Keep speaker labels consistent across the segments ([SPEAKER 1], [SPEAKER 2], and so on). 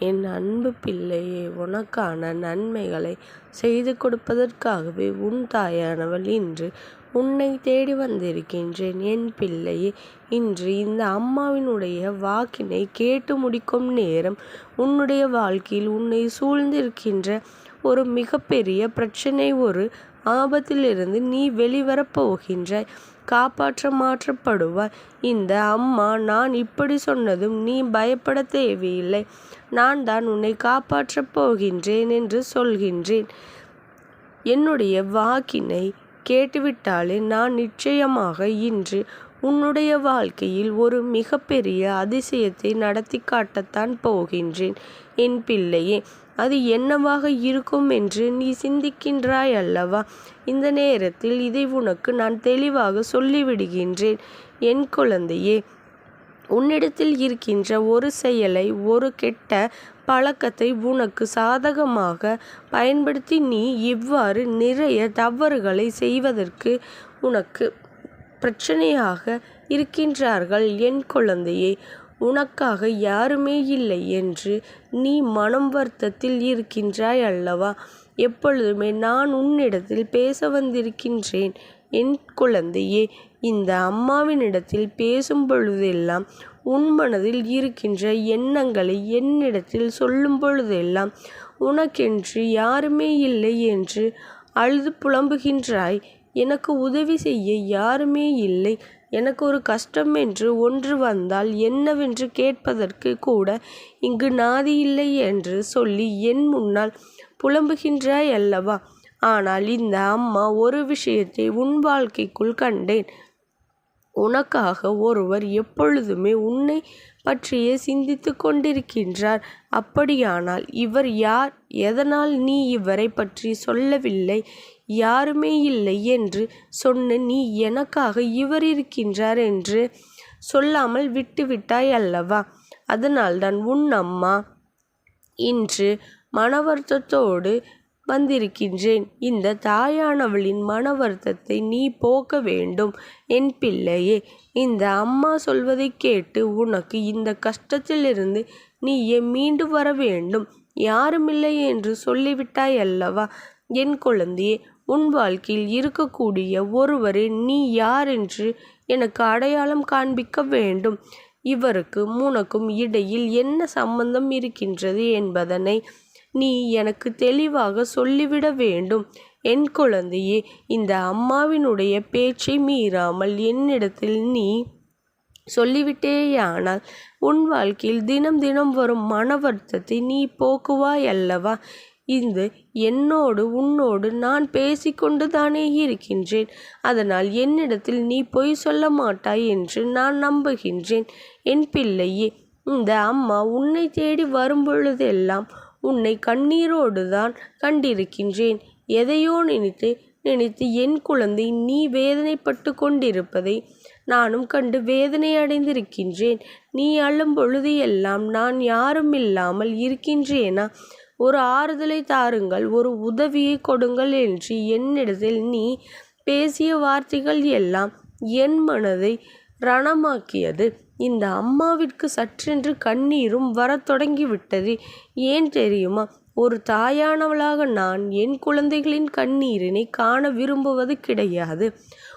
[SPEAKER 1] என் அன்பு பிள்ளையே உனக்கான நன்மைகளை செய்து கொடுப்பதற்காகவே உன் தாயானவள் இன்று உன்னை தேடி வந்திருக்கின்றேன். என் பிள்ளையே இன்று இந்த அம்மாவினுடைய வாக்கினை கேட்டு முடிக்கும் நேரம் உன்னுடைய வாழ்க்கையில் உன்னை சூழ்ந்திருக்கின்ற ஒரு மிகப்பெரிய பிரச்சனை ஒரு ஆபத்திலிருந்து நீ வெளிவரப் போகின்றாய். காப்பாற்ற மாற்றப்படுவாய். இந்த அம்மா நான் இப்படி சொன்னதும் நீ பயப்பட தேவையில்லை. நான் தான் உன்னை காப்பாற்றப் போகின்றேன் என்று சொல்கின்றேன். என்னுடைய வாக்கினை கேட்டுவிட்டாலே நான் நிச்சயமாக இன்று உன்னுடைய வாழ்க்கையில் ஒரு மிகப்பெரிய அதிசயத்தை நடத்தி காட்டத்தான் போகின்றேன். என் பிள்ளையே அது என்னவாக இருக்கும் என்று நீ சிந்திக்கின்றாய் அல்லவா? இந்த நேரத்தில் இதை உனக்கு நான் தெளிவாக சொல்லிவிடுகின்றேன். என் குழந்தையே உன்னிடத்தில் இருக்கின்ற ஒரு செயலை ஒரு கெட்ட பழக்கத்தை உனக்கு சாதகமாக பயன்படுத்தி நீ இவ்வாறு நிறைய தவறுகளை செய்வதற்கு உனக்கு பிரச்சனையாக இருக்கின்றார்கள். என் குழந்தையே உனக்காக யாருமே இல்லை என்று நீ மனம் வருத்தத்தில் இருக்கின்றாய் அல்லவா? எப்பொழுதுமே நான் உன்னிடத்தில் பேச வந்திருக்கின்றேன். என் குழந்தையே இந்த அம்மாவினிடத்தில் பேசும் பொழுதெல்லாம் உன் மனதில் இருக்கின்ற எண்ணங்களை என்னிடத்தில் சொல்லும் பொழுதெல்லாம் உனக்கென்று யாருமே இல்லை என்று அழுது புலம்புகின்றாய். எனக்கு உதவி செய்ய யாருமே இல்லை. எனக்கு ஒரு கஷ்டம் என்று ஒன்று வந்தால் என்னவென்று கேட்பதற்கு கூட இங்கு நாதி இல்லை என்று சொல்லி என் முன்னால் புலம்புகின்றாய் அல்லவா? ஆனால் இந்த அம்மா ஒரு விஷயத்தை உன் வாழ்க்கைக்குள் கண்டேன். உனக்காக ஒருவர் எப்பொழுதுமே உன்னை பற்றியே சிந்தித்து கொண்டிருக்கின்றார். அப்படியானால் இவர் யார்? எதனால் நீ இவரை பற்றி சொல்லவில்லை? யாருமே இல்லை என்று சொன்ன நீ எனக்காக இவர் இருக்கின்றார் என்று சொல்லாமல் விட்டுவிட்டாய் அல்லவா? அதனால்தான் உன் அம்மா இன்று மன வருத்தத்தோடு வந்திருக்கின்றேன். இந்த தாயானவளின் மன வருத்தத்தை நீ போக்க வேண்டும். என் பிள்ளையே இந்த அம்மா சொல்வதை கேட்டு உனக்கு இந்த கஷ்டத்திலிருந்து நீயே மீண்டு வர வேண்டும்? யாருமில்லை என்று சொல்லிவிட்டாய் அல்லவா? என் குழந்தையே உன் வாழ்க்கையில் இருக்கக்கூடிய ஒருவரை நீ யார் என்று எனக்கு அடையாளம் காண்பிக்க வேண்டும். இவருக்கு உனக்கும் இடையில் என்ன சம்பந்தம் இருக்கின்றது என்பதனை நீ எனக்கு தெளிவாக சொல்லிவிட வேண்டும். என் குழந்தையே இந்த அம்மாவினுடைய பேச்சை மீறாமல் என்னிடத்தில் நீ சொல்லிவிட்டேயானால் உன் வாழ்க்கையில் தினம் தினம் வரும் மன வருத்தத்தை நீ போக்குவாய் அல்லவா இது என்னோடு உன்னோடு நான் பேசிக்கொண்டு தானே இருக்கின்றேன். அதனால் என்னிடத்தில் நீ பொய் சொல்ல மாட்டாய் என்று நான் நம்புகின்றேன். என் பிள்ளையே இந்த அம்மா உன்னை தேடி வரும்பொழுதெல்லாம் உன்னை கண்ணீரோடு தான் கண்டிருக்கின்றேன். எதையோ நினைத்து நினைத்து என் குழந்தை நீ வேதனைப்பட்டு கொண்டிருப்பதை நானும் கண்டு வேதனை அடைந்திருக்கின்றேன் நீ அழும் பொழுது எல்லாம் நான் யாரும் இல்லாமல் இருக்கின்றேனா? ஒரு ஆறுதலை தாருங்கள் ஒரு உதவியை கொடுங்கள் என்று என்னிடத்தில் நீ பேசிய வார்த்தைகள் எல்லாம் என் மனதை ரணமாக்கியது. இந்த அம்மாவிற்கு சற்றென்று கண்ணீரும் வரத் தொடங்கிவிட்டது. ஏன் தெரியுமா? ஒரு தாயானவளாக நான் என் குழந்தைகளின் கண்ணீரினை காண விரும்புவது கிடையாது.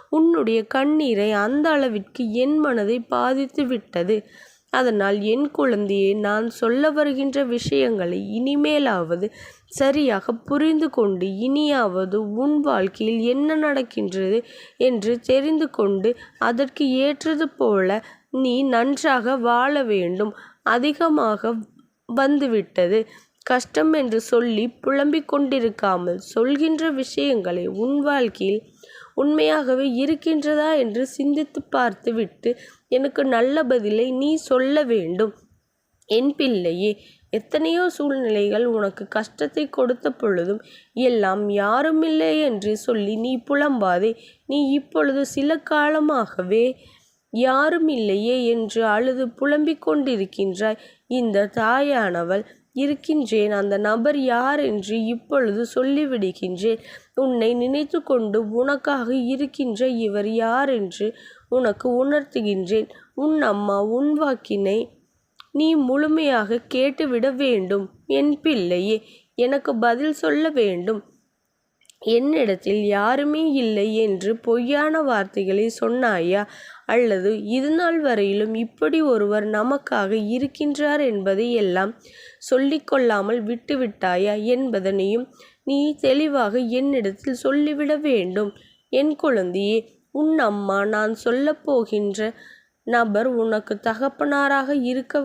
[SPEAKER 1] உன்னுடைய கண்ணீரை அந்த அளவிற்கு என் மனதை பாதித்து விட்டது. அதனால் என் குழந்தையை நான் சொல்ல வருகின்ற விஷயங்களை இனிமேலாவது சரியாக புரிந்து கொண்டு இனியாவது உன் வாழ்க்கையில் என்ன நடக்கின்றது என்று தெரிந்து கொண்டு அதற்கு ஏற்றது போல நீ நன்றாக வாழ வேண்டும். அதிகமாக வந்துவிட்டது. கஷ்டம் என்று சொல்லி புலம்பிக் கொண்டிருக்காமல் சொல்கின்ற விஷயங்களை உன் வாழ்க்கையில் உண்மையாகவே இருக்கின்றதா என்று சிந்தித்து பார்த்துவிட்டு எனக்கு நல்ல பதிலை நீ சொல்ல வேண்டும். என் பிள்ளையே எத்தனையோ சூழ்நிலைகள் உனக்கு கஷ்டத்தை கொடுத்த பொழுதும் எல்லாம் யாருமில்லை என்று சொல்லி நீ புலம்பாதே நீ இப்பொழுது சில காலமாகவே யாரும் இல்லையே என்று அழுது புலம்பிக் கொண்டிருக்கின்றாய் இந்த தாயானவள். இருக்கின்றேன். அந்த நபர் யார் என்று இப்பொழுது சொல்லிவிடுகின்றேன். உன்னை நினைத்து கொண்டு உனக்காக இருக்கின்ற இவர் யார் என்று உனக்கு உணர்த்துகின்றேன். உன் அம்மா உன் வாக்கினை நீ முழுமையாக கேட்டுவிட வேண்டும். என் பிள்ளையே எனக்கு பதில் சொல்ல வேண்டும். என்னிடத்தில் யாருமே இல்லை என்று பொய்யான வார்த்தைகளை சொன்னாயா? அல்லது இதுநாள் வரையிலும் இப்படி ஒருவர் நமக்காக இருக்கின்றார் என்பதை எல்லாம் சொல்லிக்கொள்ளாமல் விட்டுவிட்டாயா என்பதனையும் நீ தெளிவாக என்னிடத்தில் சொல்லிவிட வேண்டும். என் குழந்தையே உன் அம்மா நான் சொல்லப்போகின்ற நபர் உனக்கு தகப்பனாராக இருக்க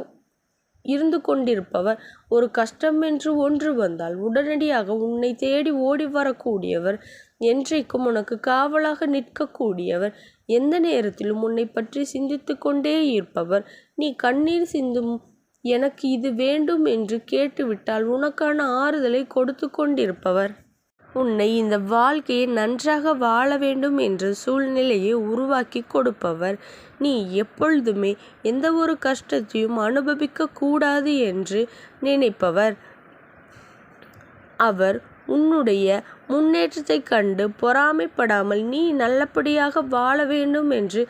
[SPEAKER 1] இருந்து கொண்டிருப்பவர். ஒரு கஷ்டம் என்று ஒன்று வந்தால் உடனடியாக உன்னை தேடி ஓடி வரக்கூடியவர். என்றைக்கும் உனக்கு காவலாக நிற்கக்கூடியவர். எந்த நேரத்திலும் உன்னை பற்றி சிந்தித்து கொண்டே இருப்பவர். நீ கண்ணீர் சிந்தும் எனக்கு இது வேண்டும் என்று கேட்டுவிட்டால் உனக்கான ஆறுதலை கொடுத்து கொண்டிருப்பவர். உன்னை இந்த வாழ்க்கையை நன்றாக வாழ வேண்டும் என்ற சூழ்நிலையை உருவாக்கி கொடுப்பவர். நீ எப்பொழுதுமே எந்த ஒரு கஷ்டத்தையும் அனுபவிக்க கூடாது என்று நினைப்பவர். அவர் உன்னுடைய முன்னேற்றத்தை கண்டு பொறாமைப்படாமல் நீ நல்லபடியாக வாழ வேண்டும் என்று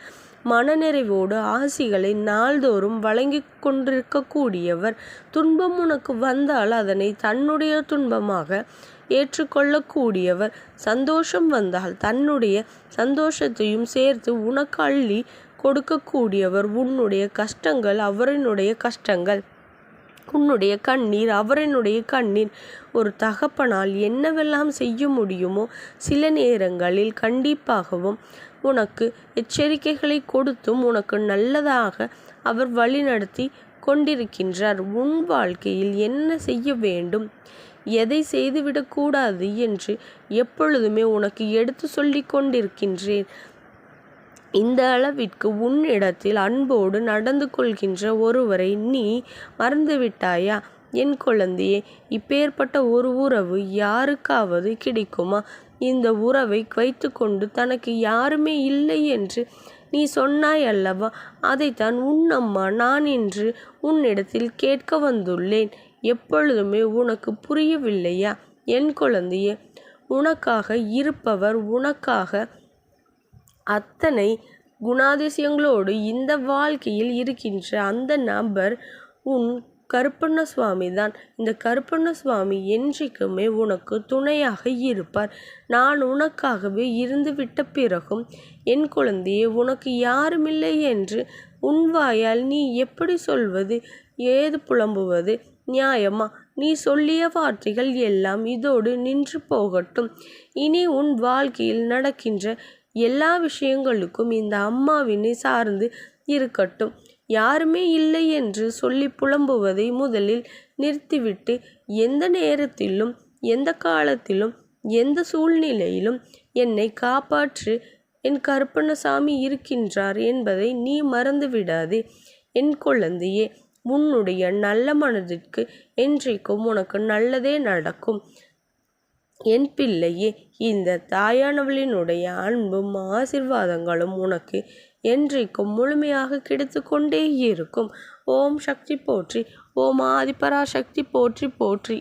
[SPEAKER 1] மனநிறைவோடு ஆசிகளை நாள்தோறும் வழங்கி கொண்டிருக்கக்கூடியவர். துன்பம் உனக்கு வந்தால் அதனை தன்னுடைய துன்பமாக ஏற்றுக்கொள்ளக்கூடியவர். சந்தோஷம் வந்தால் தன்னுடைய சந்தோஷத்தையும் சேர்த்து உனக்கு அள்ளி கொடுக்கக்கூடியவர். உன்னுடைய கஷ்டங்கள் அவரினுடைய கஷ்டங்கள். உன்னுடைய கண்ணீர் அவரினுடைய கண்ணீர். ஒரு தகப்பனால் என்னவெல்லாம் செய்ய முடியுமோ சில நேரங்களில் கண்டிப்பாகவும் உனக்கு எச்சரிக்கைகளை கொடுத்தும் உனக்கு நல்லதாக அவர் வழிநடத்தி கொண்டிருக்கின்றார். உன் வாழ்க்கையில் என்ன செய்ய வேண்டும்? எதை செய்துவிடக்கூடாது என்று எப்பொழுதுமே உனக்கு எடுத்து சொல்லி கொண்டிருக்கின்றேன். இந்த அளவிற்கு உன்னிடத்தில் அன்போடு நடந்து கொள்கின்ற ஒருவரை நீ மறந்துவிட்டாயா? என் குழந்தையே இப்பேற்பட்ட ஒரு உறவு யாருக்காவது கிடைக்குமா? இந்த உறவை வைத்துக்கொண்டு தனக்கு யாருமே இல்லை என்று நீ சொன்னாய் அல்லவா? அதைத்தான் உன் அம்மா நான் இன்று உன்னிடத்தில் கேட்க வந்துள்ளேன். எப்பொழுதுமே உனக்கு புரியவில்லையா? என் குழந்தையே உனக்காக இருப்பவர் உனக்காக. அத்தனை குணாதிசயங்களோடு இந்த வாழ்க்கையில் இருக்கின்ற அந்த நபர் உன் கருப்பண்ண சுவாமி தான் இந்த கருப்பண்ண சுவாமி என்றைக்குமே உனக்கு துணையாக இருப்பார். நான் உனக்காகவே இருந்து விட்ட பிறகும் என் குழந்தையே உனக்கு யாருமில்லை என்று உன் வாயால் நீ எப்படி சொல்வது? ஏது புலம்புவது? நியாயமா? நீ சொல்லிய வார்த்தைகள் எல்லாம் இதோடு நின்று போகட்டும். இனி உன் வாழ்க்கையில் நடக்கின்ற எல்லா விஷயங்களுக்கும் இந்த அம்மாவினை சார்ந்து இருக்கட்டும். யாருமே இல்லை என்று சொல்லி புலம்புவதை முதலில் நிறுத்திவிட்டு எந்த நேரத்திலும் எந்த காலத்திலும் எந்த சூழ்நிலையிலும் என்னை காப்பாற்று என் கருப்பணசாமி இருக்கின்றார் என்பதை நீ மறந்துவிடாது. என் குழந்தையே உன்னுடைய நல்ல மனதிற்கு என்றைக்கும் உனக்கு நல்லதே நடக்கும். என் பிள்ளையே இந்த தாயானவளினுடைய அன்பும் ஆசிர்வாதங்களும் உனக்கு என்றைக்கும் முழுமையாக கிடைத்து கொண்டே இருக்கும். ஓம் சக்தி போற்றி ஓம் ஆதிபரா சக்தி போற்றி போற்றி.